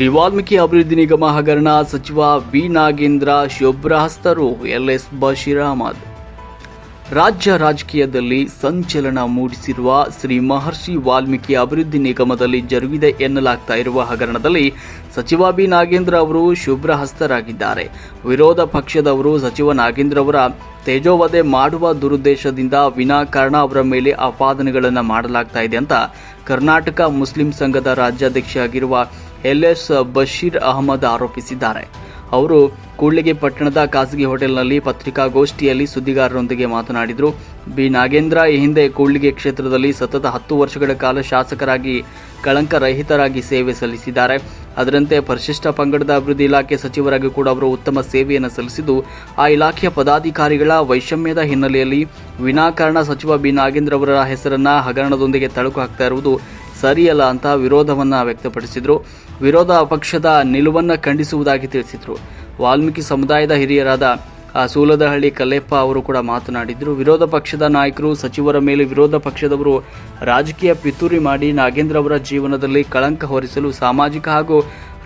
ಶ್ರೀ ವಾಲ್ಮೀಕಿ ಅಭಿವೃದ್ಧಿ ನಿಗಮ ಹಗರಣ ಸಚಿವ ವಿ ನಾಗೇಂದ್ರ ಶುಭ್ರಹಸ್ತರು ಬಶೀರ್ ಅಹಮದ್ ರಾಜ್ಯ ರಾಜಕೀಯದಲ್ಲಿ ಸಂಚಲನ ಮೂಡಿಸಿರುವ ಶ್ರೀ ಮಹರ್ಷಿ ವಾಲ್ಮೀಕಿ ಅಭಿವೃದ್ಧಿ ನಿಗಮದಲ್ಲಿ ಜರುಗಿದೆ ಎನ್ನಲಾಗ್ತಾ ಇರುವ ಹಗರಣದಲ್ಲಿ ಸಚಿವ ಬಿ ನಾಗೇಂದ್ರ ಅವರು ಶುಭ್ರಹಸ್ತರಾಗಿದ್ದಾರೆ ವಿರೋಧ ಪಕ್ಷದವರು ಸಚಿವ ನಾಗೇಂದ್ರ ಅವರ ತೇಜೋವಧೆ ಮಾಡುವ ದುರುದ್ದೇಶದಿಂದ ವಿನಾಕಾರಣ ಅವರ ಮೇಲೆ ಆಪಾದನೆಗಳನ್ನು ಮಾಡಲಾಗ್ತಾ ಇದೆ ಅಂತ ಕರ್ನಾಟಕ ಮುಸ್ಲಿಂ ಸಂಘದ ರಾಜ್ಯಾಧ್ಯಕ್ಷ ಆಗಿರುವ ಎಲ್ ಎಸ್ ಬಶೀರ್ ಅಹಮದ್ ಆರೋಪಿಸಿದ್ದಾರೆ. ಅವರು ಕೂಡ್ಲಿಗೆ ಪಟ್ಟಣದ ಖಾಸಗಿ ಹೋಟೆಲ್ನಲ್ಲಿ ಪತ್ರಿಕಾಗೋಷ್ಠಿಯಲ್ಲಿ ಸುದ್ದಿಗಾರರೊಂದಿಗೆ ಮಾತನಾಡಿದರು. ಬಿ. ನಾಗೇಂದ್ರ, ಈ ಹಿಂದೆ ಕೂಡ್ಲಿಗೆ ಕ್ಷೇತ್ರದಲ್ಲಿ ಸತತ ಹತ್ತು ವರ್ಷಗಳ ಕಾಲ ಶಾಸಕರಾಗಿ, ಕಳಂಕರಹಿತರಾಗಿ ಸೇವೆ ಸಲ್ಲಿಸಿದ್ದಾರೆ. ಅದರಂತೆ ಪರಿಶಿಷ್ಟ ಪಂಗಡದ ಅಭಿವೃದ್ಧಿ ಇಲಾಖೆ ಸಚಿವರಾಗಿ ಕೂಡ ಅವರು ಉತ್ತಮ ಸೇವೆಯನ್ನು ಸಲ್ಲಿಸಿದ್ದು, ಆ ಇಲಾಖೆಯ ಪದಾಧಿಕಾರಿಗಳ ವೈಷಮ್ಯದ ಹಿನ್ನೆಲೆಯಲ್ಲಿ ವಿನಾಕಾರಣ ಸಚಿವ ಬಿ. ನಾಗೇಂದ್ರ ಅವರ ಹೆಸರನ್ನ ಹಗರಣದೊಂದಿಗೆ ತಳುಕು ಹಾಕ್ತಾ ಇರುವುದು ಸರಿಯಲ್ಲ ಅಂತ ವಿರೋಧವನ್ನ ವ್ಯಕ್ತಪಡಿಸಿದರು. ವಿರೋಧ ಪಕ್ಷದ ನಿಲುವನ್ನು ಖಂಡಿಸುವುದಾಗಿ ತಿಳಿಸಿದರು. ವಾಲ್ಮೀಕಿ ಸಮುದಾಯದ ಹಿರಿಯರಾದ ಸೂಲದಹಳ್ಳಿ ಕಲ್ಲೆಪ್ಪ ಅವರು ಕೂಡ ಮಾತನಾಡಿದರು. ವಿರೋಧ ಪಕ್ಷದ ನಾಯಕರು, ಸಚಿವರ ಮೇಲೆ ವಿರೋಧ ಪಕ್ಷದವರು ರಾಜಕೀಯ ಪಿತೂರಿ ಮಾಡಿ ನಾಗೇಂದ್ರ ಅವರ ಜೀವನದಲ್ಲಿ ಕಳಂಕ ಹೊರಿಸಲು ಸಾಮಾಜಿಕ ಹಾಗೂ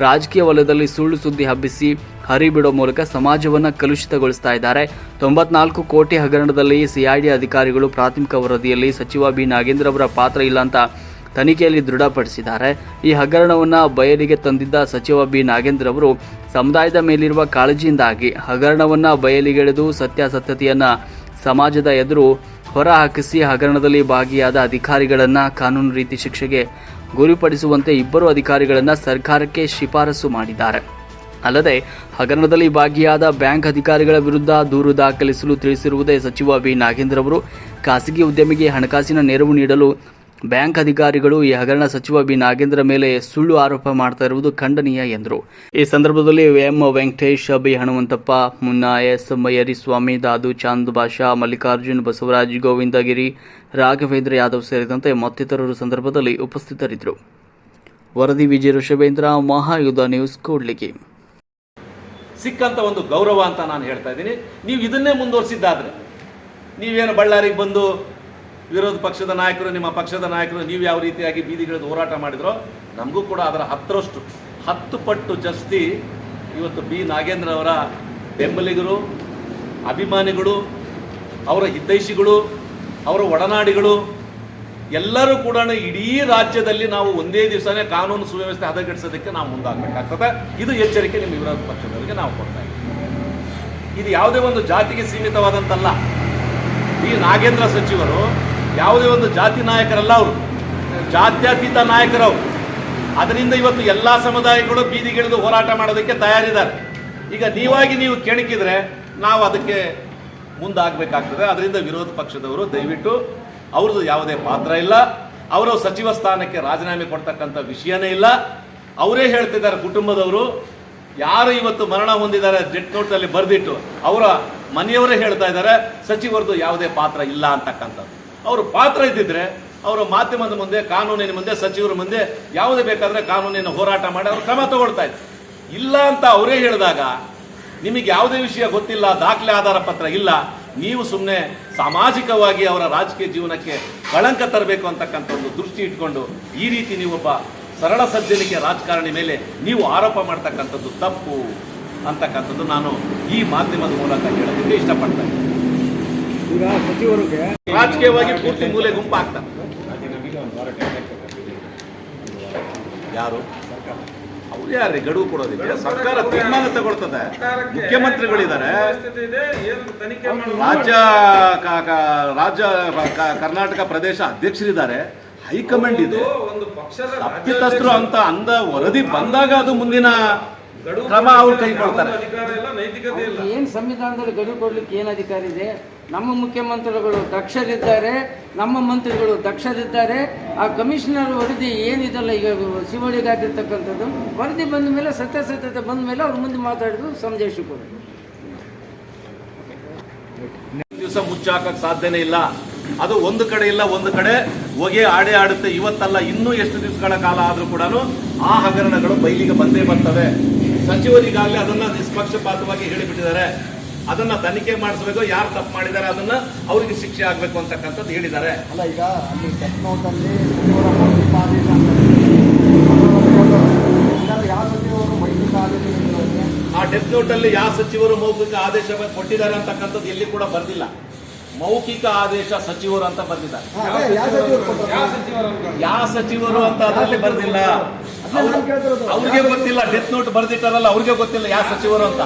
ರಾಜಕೀಯ ವಲಯದಲ್ಲಿ ಸುಳ್ಳು ಸುದ್ದಿ ಹಬ್ಬಿಸಿ ಹರಿಬಿಡೋ ಮೂಲಕ ಸಮಾಜವನ್ನು ಕಲುಷಿತಗೊಳಿಸ್ತಾ ಇದ್ದಾರೆ. ತೊಂಬತ್ನಾಲ್ಕು ಕೋಟಿ ಹಗರಣದಲ್ಲಿ ಸಿಐಡಿ ಅಧಿಕಾರಿಗಳು ಪ್ರಾಥಮಿಕ ವರದಿಯಲ್ಲಿ ಸಚಿವ ಬಿ ನಾಗೇಂದ್ರ ಅವರ ಪಾತ್ರ ಇಲ್ಲ ಅಂತ ತನಿಖೆಯಲ್ಲಿ ದೃಢಪಡಿಸಿದ್ದಾರೆ. ಈ ಹಗರಣವನ್ನು ಬಯಲಿಗೆ ತಂದಿದ್ದ ಸಚಿವ ಬಿ. ನಾಗೇಂದ್ರ ಅವರು ಸಮುದಾಯದ ಮೇಲಿರುವ ಕಾಳಜಿಯಿಂದಾಗಿ ಹಗರಣವನ್ನು ಬಯಲಿಗೆಳೆದು ಸತ್ಯಾಸತ್ಯತೆಯನ್ನು ಸಮಾಜದ ಎದುರು ಹೊರಹಾಕಿಸಿ ಹಗರಣದಲ್ಲಿ ಭಾಗಿಯಾದ ಅಧಿಕಾರಿಗಳನ್ನು ಕಾನೂನು ರೀತಿ ಶಿಕ್ಷೆಗೆ ಗುರಿಪಡಿಸುವಂತೆ ಇಬ್ಬರು ಅಧಿಕಾರಿಗಳನ್ನು ಸರ್ಕಾರಕ್ಕೆ ಶಿಫಾರಸು ಮಾಡಿದ್ದಾರೆ. ಅಲ್ಲದೆ ಹಗರಣದಲ್ಲಿ ಭಾಗಿಯಾದ ಬ್ಯಾಂಕ್ ಅಧಿಕಾರಿಗಳ ವಿರುದ್ಧ ದೂರು ದಾಖಲಿಸಲು ತಿಳಿಸಿರುವುದೇ ಸಚಿವ ಬಿ. ನಾಗೇಂದ್ರ ಅವರು ಖಾಸಗಿ ಉದ್ಯಮಿಗೆ ಹಣಕಾಸಿನ ನೆರವು ನೀಡಲು ಬ್ಯಾಂಕ್ ಅಧಿಕಾರಿಗಳು ಈ ಹಗರಣ ಸಚಿವ ಬಿ. ನಾಗೇಂದ್ರ ಮೇಲೆ ಸುಳ್ಳು ಆರೋಪ ಮಾಡ್ತಾ ಇರುವುದು ಖಂಡನೀಯ ಎಂದರು. ಈ ಸಂದರ್ಭದಲ್ಲಿ M Venkatesh B. Hanumanthappa Munna S. Mayyariswamy Dadu Chand Basha Mallikarjun Basavaraj Govindagiri, Raghavendra Yadav ಸೇರಿದಂತೆ ಮತ್ತಿತರರು ಸಂದರ್ಭದಲ್ಲಿ ಉಪಸ್ಥಿತರಿದ್ದರು. ವರದಿ ವಿಜಯ ಋಷಭೇಂದ್ರ, ಮಹಾಯುಧ ನ್ಯೂಸ್, ಕೂಡ್ಲಿಗಿ. ಸಿಕ್ಕಂತ ಒಂದು ಗೌರವ ಅಂತ ನಾನು ಹೇಳ್ತಾ ಇದ್ದೀನಿ. ನೀವು ಇದನ್ನೇ ಮುಂದುವರಿಸಿದ್ದಾದ್ರೆ ನೀವೇನು ಬಳ್ಳಾರಿಗೆ ಬಂದು ವಿರೋಧ ಪಕ್ಷದ ನಾಯಕರು, ನಿಮ್ಮ ಪಕ್ಷದ ನಾಯಕರು, ನೀವು ಯಾವ ರೀತಿಯಾಗಿ ಬೀದಿಗಿಳಿದು ಹೋರಾಟ ಮಾಡಿದ್ರೋ, ನಮಗೂ ಕೂಡ ಅದರ ಹತ್ತರಷ್ಟು, ಹತ್ತು ಪಟ್ಟು ಜಾಸ್ತಿ ಇವತ್ತು ಬಿ. ನಾಗೇಂದ್ರ ಅವರ ಬೆಂಬಲಿಗರು, ಅಭಿಮಾನಿಗಳು, ಅವರ ಹಿತೈಷಿಗಳು, ಅವರ ಒಡನಾಡಿಗಳು, ಎಲ್ಲರೂ ಕೂಡ ಇಡೀ ರಾಜ್ಯದಲ್ಲಿ ನಾವು ಒಂದೇ ದಿವಸನೇ ಕಾನೂನು ಸುವ್ಯವಸ್ಥೆ ಹದಗೆಡಿಸೋದಕ್ಕೆ ನಾವು ಮುಂದಾಗಬೇಕಾಗ್ತದೆ. ಇದು ಎಚ್ಚರಿಕೆ ನಿಮ್ಮ ವಿರೋಧ ಪಕ್ಷದವರಿಗೆ ನಾವು ಕೊಡ್ತಾ ಇದ್ದೀವಿ. ಇದು ಯಾವುದೇ ಒಂದು ಜಾತಿಗೆ ಸೀಮಿತವಾದಂತಲ್ಲ. ಈ ನಾಗೇಂದ್ರ ಸಚಿವರು ಯಾವುದೇ ಒಂದು ಜಾತಿ ನಾಯಕರಲ್ಲ ಅವರು. ಜಾತ್ಯತೀತ ನಾಯಕರವರು. ಅದರಿಂದ ಇವತ್ತು ಎಲ್ಲ ಸಮುದಾಯಗಳು ಬೀದಿಗಿಳಿದು ಹೋರಾಟ ಮಾಡೋದಕ್ಕೆ ತಯಾರಿದ್ದಾರೆ. ಈಗ ನೀವಾಗಿ ನೀವು ಕೆಣಕಿದ್ರೆ ನಾವು ಅದಕ್ಕೆ ಮುಂದಾಗಬೇಕಾಗ್ತದೆ. ಅದರಿಂದ ವಿರೋಧ ಪಕ್ಷದವರು ದಯವಿಟ್ಟು ಅವ್ರದ್ದು ಯಾವುದೇ ಪಾತ್ರ ಇಲ್ಲ. ಅವರು ಸಚಿವ ಸ್ಥಾನಕ್ಕೆ ರಾಜೀನಾಮೆ ಕೊಡ್ತಕ್ಕಂಥ ವಿಷಯನೇ ಇಲ್ಲ. ಅವರೇ ಹೇಳ್ತಿದ್ದಾರೆ ಕುಟುಂಬದವರು, ಯಾರು ಇವತ್ತು ಮರಣ ಹೊಂದಿದ್ದಾರೆ ಜೆಟ್ ನೋಟ್ನಲ್ಲಿ ಬರೆದಿಟ್ಟು, ಅವರ ಮನೆಯವರೇ ಹೇಳ್ತಾ ಇದ್ದಾರೆ, ಸಚಿವರದ್ದು ಯಾವುದೇ ಪಾತ್ರ ಇಲ್ಲ ಅಂತಕ್ಕಂಥದ್ದು. ಅವರು ಪಾತ್ರ ಇದ್ದಿದ್ರೆ ಅವರು ಮಾಧ್ಯಮದ ಮುಂದೆ, ಕಾನೂನಿನ ಮುಂದೆ, ಸಚಿವರ ಮುಂದೆ ಯಾವುದೇ ಬೇಕಾದ್ರೆ ಕಾನೂನಿನ ಹೋರಾಟ ಮಾಡಿ ಅವರು ಕ್ರಮ ತಗೊಳ್ತಾ ಇದ್ರು. ಇಲ್ಲ ಅಂತ ಅವರೇ ಹೇಳಿದಾಗ ನಿಮಗೆ ಯಾವುದೇ ವಿಷಯ ಗೊತ್ತಿಲ್ಲ, ದಾಖಲೆ ಆಧಾರ ಪತ್ರ ಇಲ್ಲ, ನೀವು ಸುಮ್ಮನೆ ಸಾಮಾಜಿಕವಾಗಿ ಅವರ ರಾಜಕೀಯ ಜೀವನಕ್ಕೆ ಕಳಂಕ ತರಬೇಕು ಅಂತಕ್ಕಂಥ ಒಂದು ದೃಷ್ಟಿ ಇಟ್ಕೊಂಡು ಈ ರೀತಿ ನೀವೊಬ್ಬ ಸರಳ ಸಜ್ಜನಿಕೆ ರಾಜಕಾರಣಿ ಮೇಲೆ ನೀವು ಆರೋಪ ಮಾಡ್ತಕ್ಕಂಥದ್ದು ತಪ್ಪು ಅಂತಕ್ಕಂಥದ್ದು ನಾನು ಈ ಮಾಧ್ಯಮದ ಮೂಲಕ ಹೇಳೋದಕ್ಕೆ ಇಷ್ಟಪಡ್ತಾ ಇದ್ದೀನಿ. ಈಗ ಸಚಿವರಿಗೆ ರಾಜಕೀಯವಾಗಿ ಪೂರ್ತಿ ಮೂಲೆ ಗುಂಪು ಆಗ್ತಾರೆ ಯಾರು? ಅವ್ರು ಯಾರೇ ಗಡುವು ಕೊಡೋದಿಲ್ಲ ಸರ್ಕಾರ ತೀರ್ಮಾನ ತಗೊಳ್ತದೆ. ಮುಖ್ಯಮಂತ್ರಿಗಳಿದ್ದಾರೆ. ರಾಜ್ಯ ರಾಜ್ಯ ಕರ್ನಾಟಕ ಪ್ರದೇಶ ಅಧ್ಯಕ್ಷರಿದ್ದಾರೆ. ಹೈಕಮಾಂಡ್ ಇದೆ. ಒಂದು ಪಕ್ಷದ ತಪ್ಪಿತಸ್ಥರು ಅಂತ ಅಂದ ವರದಿ ಬಂದಾಗ ಅದು ಮುಂದಿನ ಕ್ರಮ ಅವ್ರು ಕೈಗೊಳ್ತಾರೆ ಅಧಿಕಾರ ಇಲ್ಲ ನೈತಿಕತೆ ಇಲ್ಲ. ಏನು ಸಂವಿಧಾನದಲ್ಲಿ ಗಡುವು ಕೊಡ್ಲಿಕ್ಕೆ ಏನು ಅಧಿಕಾರ ಇದೆ? ನಮ್ಮ ಮುಖ್ಯಮಂತ್ರಿಗಳು ದಕ್ಷರಿದ್ದಾರೆ ನಮ್ಮ ಮಂತ್ರಿಗಳು ದಕ್ಷರಿದ್ದಾರೆ. ಆ ಕಮಿಷನರ್ ವರದಿ ಏನಿದೆಲ್ಲ ಈಗ ಶಿವಳಿಗೆ ಆಗಿರ್ತಕ್ಕಂಥದ್ದು ವರದಿ ಬಂದ ಮೇಲೆ ಸತ್ಯಾಸತ್ಯತೆ ಬಂದ ಮೇಲೆ ಅವ್ರ ಮುಂದೆ ಮಾತಾಡಿದ್ರು ಸಂದೇಶ ಕೊಡೋದು. ದಿವಸ ಮುಚ್ಚಾಕಕ್ ಸಾಧ್ಯನೇ ಇಲ್ಲ. ಅದು ಒಂದು ಕಡೆ ಇಲ್ಲ ಒಂದು ಕಡೆ ಹೊಗೆ ಆಡೆ ಆಡುತ್ತೆ. ಇವತ್ತಲ್ಲ ಇನ್ನೂ ಎಷ್ಟು ದಿವಸಗಳ ಕಾಲ ಆದ್ರೂ ಕೂಡ ಆ ಹಗರಣಗಳು ಬಯಲಿಗೆ ಬಂದೇ ಬರ್ತವೆ. ಸಚಿವರಿಗಾಗಲೇ ಅದನ್ನ ನಿಷ್ಪಕ್ಷಪಾತವಾಗಿ ಹೇಳಿಬಿಟ್ಟಿದ್ದಾರೆ. ಅದನ್ನ ತನಿಖೆ ಮಾಡಿಸಬೇಕು ಯಾರು ತಪ್ಪು ಮಾಡಿದ್ದಾರೆ ಅದನ್ನ ಅವರಿಗೆ ಶಿಕ್ಷೆ ಆಗ್ಬೇಕು ಅಂತಕ್ಕಂಥದ್ದು ಹೇಳಿದ್ದಾರೆ. ಅಲ್ಲ ಈಗ ಅಲ್ಲಿ ಡೆತ್ ನೋಟಲ್ಲಿ ಸಚಿವರ ಮೌಖಿಕ ಆದೇಶ ಅಂತ ಇದೆ. ಯಾವ ಡೆತ್ ನೋಟ್ ಅಲ್ಲಿ ಯಾವ ಸಚಿವರು ಮೌಖಿಕ ಆದೇಶ ಕೊಟ್ಟಿದ್ದಾರೆ ಅಂತಕ್ಕಂಥದ್ದು ಎಲ್ಲಿ ಕೂಡ ಬರ್ದಿಲ್ಲ. ಮೌಖಿಕ ಆದೇಶ ಸಚಿವರು ಅಂತ ಬಂದಿದ್ದಾರೆ ಯಾವ ಸಚಿವರು ಅಂತ ಅದರಲ್ಲಿ ಬರ್ದಿಲ್ಲ. ಅವ್ರಿಗೆ ಗೊತ್ತಿಲ್ಲ ಡೆತ್ ನೋಟ್ ಬರ್ದಿಟ್ಟಾರಲ್ಲ ಅವ್ರಿಗೆ ಗೊತ್ತಿಲ್ಲ ಯಾವ ಸಚಿವರು ಅಂತ.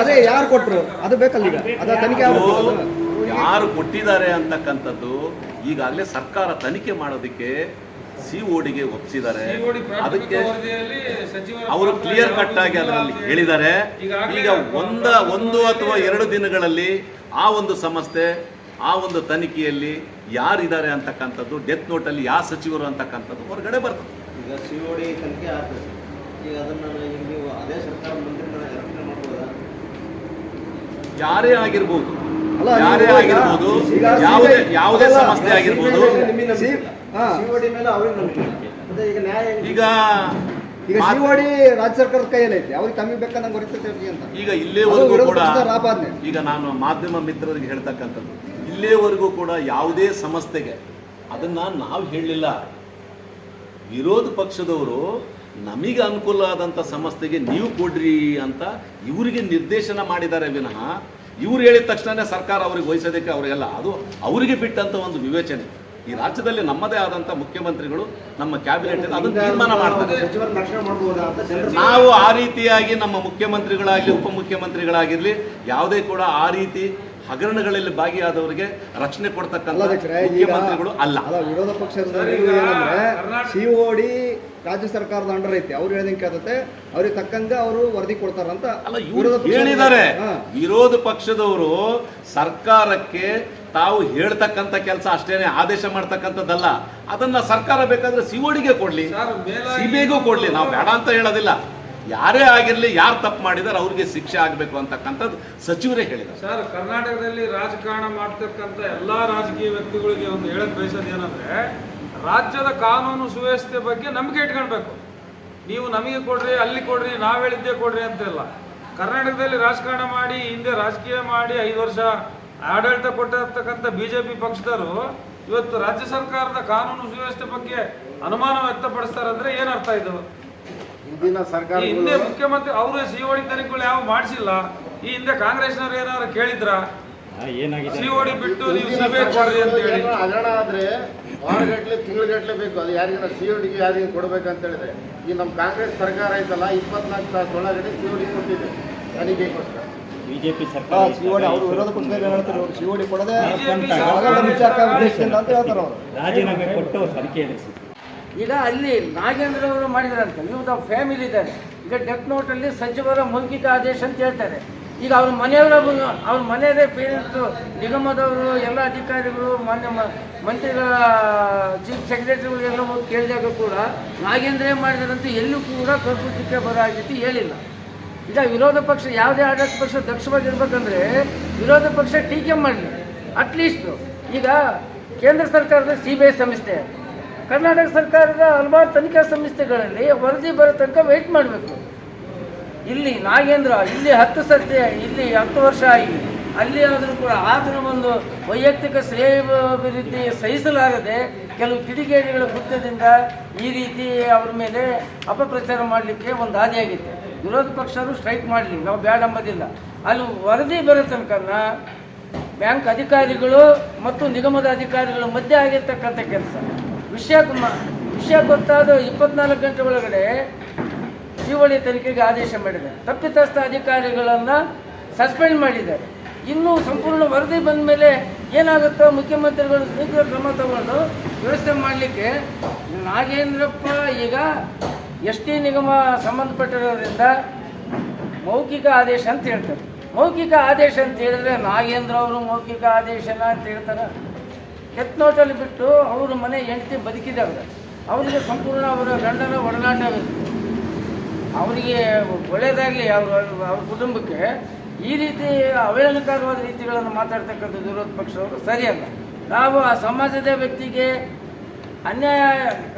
ಅದು ಯಾರು ಕೊಟ್ರು? ಅದು ಬೇಕಲ್ಲ ಈಗ. ಅದ ತನಿಖೆ ಯಾರು ಕೊಟ್ಟಿದ್ದಾರೆ ಅಂತಕ್ಕಂಥದ್ದು ಈಗಾಗಲೇ ಸರ್ಕಾರ ತನಿಖೆ ಮಾಡೋದಕ್ಕೆ ಸಿ ಡಿಗೆ ಒಪ್ಪಿಸಿದ್ದಾರೆ ಅದಕ್ಕೆ ಅವರು ಕ್ಲಿಯರ್ ಕಟ್ ಆಗಿ ಅದರಲ್ಲಿ ಹೇಳಿದ್ದಾರೆ. ಈಗ ಒಂದ ಒಂದು ಅಥವಾ ಎರಡು ದಿನಗಳಲ್ಲಿ ಆ ಒಂದು ಸಂಸ್ಥೆ ಆ ಒಂದು ತನಿಖೆಯಲ್ಲಿ ಯಾರಿದ್ದಾರೆ ಅಂತಕ್ಕಂಥದ್ದು ಡೆತ್ ನೋಟಲ್ಲಿ ಯಾವ ಸಚಿವರು ಅಂತಕ್ಕಂಥದ್ದು ಹೊರಗಡೆ ಬರ್ತದೆ. ಈಗ ಸಿ ಒ ಡಿ ತನಿಖೆ ಆಗ್ತದೆ. ಈಗ ಅದನ್ನು ಈಗ ನೀವು ಅದೇ ಸರ್ಕಾರ ಮಂತ್ರಿಗಳ ರಕ್ಷಣೆ ಮಾಡ್ಬೋದಾ? ಯಾರೇ ಆಗಿರ್ಬೋದು ಅಲ್ಲ, ಯಾರೇ ಆಗಿರ್ಬೋದು ಯಾವುದೇ ಯಾವುದೇ ಸಂಸ್ಥೆ ಆಗಿರ್ಬೋದು. ಮೇಲೆ ಅವ್ರಿಗೆ ನಂಬಿಕೆ ಈಗ ನ್ಯಾಯ? ಈಗ ಈಗ ಸಿಒಡಿ ರಾಜ್ಯ ಸರ್ಕಾರದ ಕೈಯಲ್ಲಿ ಐತೆ. ಅವ್ರಿಗೆ ತಮಗೆ ಹೊರಿತೈತೆ ಅಂತ. ಈಗ ಇಲ್ಲೇ ಕೂಡ ಈಗ ನಾನು ಮಾಧ್ಯಮ ಮಿತ್ರರಿಗೆ ಹೇಳ್ತಕ್ಕಂಥದ್ದು ಇಲ್ಲೇವರೆಗೂ ಕೂಡ ಯಾವುದೇ ಸಂಸ್ಥೆಗೆ ಅದನ್ನ ನಾವು ಹೇಳಲಿಲ್ಲ. ವಿರೋಧ ಪಕ್ಷದವರು ನಮಗೆ ಅನುಕೂಲ ಆದಂಥ ಸಂಸ್ಥೆಗೆ ನೀವು ಕೊಡ್ರಿ ಅಂತ ಇವರಿಗೆ ನಿರ್ದೇಶನ ಮಾಡಿದ್ದಾರೆ ವಿನಃ ಇವ್ರು ಹೇಳಿದ ತಕ್ಷಣನೇ ಸರ್ಕಾರ ಅವ್ರಿಗೆ ವಹಿಸೋದಕ್ಕೆ ಅವರಿಗೆಲ್ಲ ಅದು ಅವರಿಗೆ ಬಿಟ್ಟಂತ ಒಂದು ವಿವೇಚನೆ. ಈ ರಾಜ್ಯದಲ್ಲಿ ನಮ್ಮದೇ ಆದಂಥ ಮುಖ್ಯಮಂತ್ರಿಗಳು ನಮ್ಮ ಕ್ಯಾಬಿನೆಟ್ ಅದನ್ನು ತೀರ್ಮಾನ ಮಾಡ್ತಾರೆ. ನಾವು ಆ ರೀತಿಯಾಗಿ ನಮ್ಮ ಮುಖ್ಯಮಂತ್ರಿಗಳಾಗಲಿ, ಉಪಮುಖ್ಯಮಂತ್ರಿಗಳಾಗಿರ್ಲಿ, ಯಾವುದೇ ಕೂಡ ಆ ರೀತಿ ಹಗರಣಗಳಲ್ಲಿ ಭಾಗಿಯಾದವರಿಗೆ ರಕ್ಷಣೆ ಕೊಡ್ತಕ್ಕಂಥ ಮುಖ್ಯಮಂತ್ರಿಗಳು ಅಲ್ಲ. ವಿರೋಧ ಪಕ್ಷದ ಸಿಒಡಿ ರಾಜ್ಯ ಸರ್ಕಾರದ ಅಂಡರ್ ಐತೆ ಅವ್ರು ಹೇಳಿದಂಗೆ ಕೇಳ್ತತೆ ಅವ್ರಿಗೆ ತಕ್ಕಂಗೆ ಅವರು ವರದಿ ಕೊಡ್ತಾರಂತ ಅಲ್ಲ ಇವರು ಹೇಳಿದ್ದಾರೆ. ವಿರೋಧ ಪಕ್ಷದವರು ಸರ್ಕಾರಕ್ಕೆ ತಾವು ಹೇಳ್ತಕ್ಕಂಥ ಕೆಲಸ ಅಷ್ಟೇನೆ ಆದೇಶ ಮಾಡ್ತಕ್ಕಂಥದ್ದಲ್ಲ. ಅದನ್ನ ಸರ್ಕಾರ ಬೇಕಾದ್ರೆ ಸಿಒಡಿಗೆ ಕೊಡ್ಲಿ ಸಿಬಿಐಗೂ ಕೊಡ್ಲಿ. ನಾವು ಬೇಡ ಅಂತ ಹೇಳೋದಿಲ್ಲ. ಯಾರೇ ಆಗಿರಲಿ, ಯಾರು ತಪ್ಪು ಮಾಡಿದಾರೆ ಅವ್ರಿಗೆ ಶಿಕ್ಷೆ ಆಗಬೇಕು ಅಂತಕ್ಕಂಥದ್ದು ಸಚಿವರೇ ಹೇಳಿದ್ದಾರೆ. ಸರ್, ಕರ್ನಾಟಕದಲ್ಲಿ ರಾಜಕಾರಣ ಮಾಡ್ತಕ್ಕಂಥ ಎಲ್ಲ ರಾಜಕೀಯ ವ್ಯಕ್ತಿಗಳಿಗೆ ಒಂದು ಹೇಳಕ್ ಬಯಸೋದು ಏನಂದ್ರೆ, ರಾಜ್ಯದ ಕಾನೂನು ಸುವ್ಯವಸ್ಥೆ ಬಗ್ಗೆ ನಂಬಿಕೆ ಇಟ್ಕೊಳ್ಬೇಕು. ನೀವು ನಮಗೆ ಕೊಡ್ರಿ, ಅಲ್ಲಿ ಕೊಡ್ರಿ, ನಾವು ಹೇಳಿದ್ದೆ ಕೊಡ್ರಿ ಅಂತಿಲ್ಲ. ಕರ್ನಾಟಕದಲ್ಲಿ ರಾಜಕಾರಣ ಮಾಡಿ, ಹಿಂದೆ ರಾಜಕೀಯ ಮಾಡಿ, ಐದು ವರ್ಷ ಆಡಳಿತ ಕೊಟ್ಟಿರ್ತಕ್ಕಂಥ ಬಿ ಜೆ ಪಿ ಪಕ್ಷದವರು ಇವತ್ತು ರಾಜ್ಯ ಸರ್ಕಾರದ ಕಾನೂನು ಸುವ್ಯವಸ್ಥೆ ಬಗ್ಗೆ ಅನುಮಾನ ವ್ಯಕ್ತಪಡಿಸ್ತಾರೆ ಏನರ್ಥ ಇದು? ಹಿಂದಿನ ಸರ್ಕಾರ ಹಿಂದೆ ಮುಖ್ಯಮಂತ್ರಿ ಅವರು ಸಿಒಡಿ ತನಿಖೆಗಳು ಯಾವ ಮಾಡಿಸಿಲ್ಲ. ಈ ಹಿಂದೆ ಕಾಂಗ್ರೆಸ್ನವ್ರು ಏನಾದ್ರು ಕೇಳಿದ್ರ? ಸಿಒಡಿ ಬಿಟ್ಟು ನೀವು ಸಿಬಿಐ ಕೊಡ್ರಿ ಅಂತ ಹೇಳಿ. ಹಗರಣ ಆದ್ರೆ ವಾರಗಟ್ಲೆ ತಿಂಗಳಗಟ್ಲೆ ಬೇಕು. ಅದು ಯಾರಿಗಾರ ಸಿ ಒ ಕೊಡ್ಬೇಕು ಯಾರಿಗೆ ಕೊಡ್ಬೇಕಂತ ಹೇಳಿದ್ರೆ. ಈ ನಮ್ಮ ಕಾಂಗ್ರೆಸ್ ಸರ್ಕಾರ ಐತಲ್ಲ ಇಪ್ಪತ್ನಾಲ್ಕು ತಾಸು ಒಳಗಡೆ ಸಿ ಒ ಡಿ ಕೊಟ್ಟಿದೆ. ತನಿಖೆಗೋಸ್ಕರ. ಬಿಜೆಪಿ ಸರ್ಕಾರ ಅವ್ರು ವಿರೋಧ ಪಕ್ಷದಲ್ಲಿ ಏನ್ ಹೇಳ್ತಾರೆ ಅವ್ರು ಸಿಒಡಿ ಕೊಡದೆ ರಾಜೀನಾಮೆ ಕೊಟ್ಟು ತನಿಖೆ ನಡೆಸಿ ಈಗ ಅಲ್ಲಿ ನಾಗೇಂದ್ರ ಅವರು ಮಾಡಿದ್ರಂತೆ. ಇವ್ರ ಫ್ಯಾಮಿಲಿ ಇದ್ದಾರೆ. ಈಗ ಡೆತ್ ನೋಟಲ್ಲಿ ಸಚಿವರ ಮೌಖಿಕ ಆದೇಶ ಅಂತ ಹೇಳ್ತಾರೆ. ಈಗ ಅವ್ರ ಮನೆಯವರ ಅವ್ರ ಮನೆಯವರೇ ಪೇರೆಂಟ್ಸು ನಿಗಮದವರು, ಎಲ್ಲ ಅಧಿಕಾರಿಗಳು ಮಾನ್ಯ ಮಂತ್ರಿಗಳ ಚೀಫ್ ಸೆಕ್ರೆಟರಿಗಳು ಎಲ್ಲ ಹೋಗಿ ಕೇಳಿದಾಗ ಕೂಡ ನಾಗೇಂದ್ರೇ ಮಾಡಿದ್ರಂತೆ ಎಲ್ಲೂ ಕೂಡ ಕರ್ಪುಟಕ್ಕೆ ಬರೋ ಆಗಿತ್ತು ಹೇಳಿಲ್ಲ. ಈಗ ವಿರೋಧ ಪಕ್ಷ, ಯಾವುದೇ ಆಡಳಿತ ಪಕ್ಷ ದಕ್ಷವಾಗಿರ್ಬೇಕಂದ್ರೆ ವಿರೋಧ ಪಕ್ಷ ಟೀಕೆ ಮಾಡಲಿ. ಅಟ್ಲೀಸ್ಟು ಈಗ ಕೇಂದ್ರ ಸರ್ಕಾರದ ಸಿ ಬಿ ಐ ಸಂಸ್ಥೆ. ಕರ್ನಾಟಕ ಸರ್ಕಾರದ ಹಲವಾರು ತನಿಖಾ ಸಂಸ್ಥೆಗಳಲ್ಲಿ ವರದಿ ಬರೋ ತನಕ ವೆಯ್ಟ್ ಮಾಡಬೇಕು. ಇಲ್ಲಿ ನಾಗೇಂದ್ರ, ಇಲ್ಲಿ ಹತ್ತು ಸರ್ತಿ ಇಲ್ಲಿ ಹತ್ತು ವರ್ಷ ಆಗಿ ಅಲ್ಲಿ ಆದರೂ ಕೂಡ ಆದರೂ ಒಂದು ವೈಯಕ್ತಿಕ ಶ್ರೇಯಾಭಿವೃದ್ಧಿ ಸಹಿಸಲಾಗದೆ ಕೆಲವು ಕಿಡಿಗೇಡಿಗಳ ಕೃತ್ಯದಿಂದ ಈ ರೀತಿ ಅವರ ಮೇಲೆ ಅಪಪ್ರಚಾರ ಮಾಡಲಿಕ್ಕೆ ಒಂದು ಹಾದಿಯಾಗಿತ್ತು ವಿರೋಧ ಪಕ್ಷರು ಸ್ಟ್ರೈಕ್ ಮಾಡಲಿ ನಾವು ಬ್ಯಾಡ ಅಂಬೋದಿಲ್ಲ. ಅಲ್ಲಿ ವರದಿ ಬರೋ ತನಕನ ಬ್ಯಾಂಕ್ ಅಧಿಕಾರಿಗಳು ಮತ್ತು ನಿಗಮದ ಅಧಿಕಾರಿಗಳ ಮಧ್ಯೆ ಆಗಿರ್ತಕ್ಕಂಥ ಕೆಲಸ. ವಿಷಯ ವಿಷಯ ಗೊತ್ತಾದ ಇಪ್ಪತ್ನಾಲ್ಕು ಗಂಟೆ ಒಳಗಡೆ ಜೀವಳಿ ತನಿಖೆಗೆ ಆದೇಶ ಮಾಡಿದ್ದಾರೆ. ತಪ್ಪಿತಸ್ಥ ಅಧಿಕಾರಿಗಳನ್ನು ಸಸ್ಪೆಂಡ್ ಮಾಡಿದ್ದಾರೆ. ಇನ್ನೂ ಸಂಪೂರ್ಣ ವರದಿ ಬಂದ ಮೇಲೆ ಏನಾಗುತ್ತೋ ಮುಖ್ಯಮಂತ್ರಿಗಳು ಶೀಘ್ರ ಕ್ರಮ ತಗೊಂಡು ವ್ಯವಸ್ಥೆ ಮಾಡಲಿಕ್ಕೆ ನಾಗೇಂದ್ರಪ್ಪ ಈಗ ಎಸ್ ಟಿ ನಿಗಮ ಸಂಬಂಧಪಟ್ಟಿರೋದ್ರಿಂದ ಮೌಖಿಕ ಆದೇಶ ಅಂತ ಹೇಳ್ತಾರೆ. ಮೌಖಿಕ ಆದೇಶ ಅಂತ ಹೇಳಿದ್ರೆ ನಾಗೇಂದ್ರ ಅವರು ಮೌಖಿಕ ಆದೇಶನ ಅಂತ ಹೇಳ್ತಾರೆ. ಡೆತ್ ನೋಟಲ್ಲಿ ಬಿಟ್ಟು ಅವರು ಮನೆ ಹೆಂಡತಿ ಬದುಕಿದಾಗ ಅವರಿಗೆ ಸಂಪೂರ್ಣ ಅವರ ಗಂಡನ ಒಡನಾಟ ಅವರಿಗೆ ಒಳ್ಳೆಯದಾಗಲಿ ಅವರು, ಅವ್ರ ಕುಟುಂಬಕ್ಕೆ. ಈ ರೀತಿ ಅವಹೇಳನಕಾರವಾದ ರೀತಿಗಳನ್ನು ಮಾತಾಡ್ತಕ್ಕಂಥ ವಿರೋಧ ಪಕ್ಷದವರು ಸರಿಯಲ್ಲ. ನಾವು ಆ ಸಮಾಜದ ವ್ಯಕ್ತಿಗೆ ಅನ್ಯಾಯ,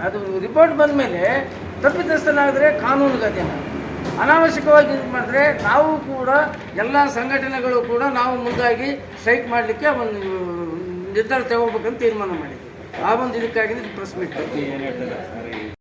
ಅದು ರಿಪೋರ್ಟ್ ಬಂದ ಮೇಲೆ ತಪ್ಪಿತಸ್ಥನಾದರೆ ಕಾನೂನು ಅಧೀನ ಅನಾವಶ್ಯಕವಾಗಿ ಇದು ಮಾಡಿದ್ರೆ ನಾವು ಕೂಡ ಎಲ್ಲ ಸಂಘಟನೆಗಳು ಕೂಡ ನಾವು ಮುಂದಾಗಿ ಸ್ಟ್ರೈಕ್ ಮಾಡಲಿಕ್ಕೆ ಒಂದು ನಿರ್ಧಾರ ತಗೋಬೇಕಂತ ತೀರ್ಮಾನ ಮಾಡಿದ್ವಿ. ಆ ಒಂದು ಇದಕ್ಕಾಗಿ ಪ್ರೆಸ್ ಮೀಟ್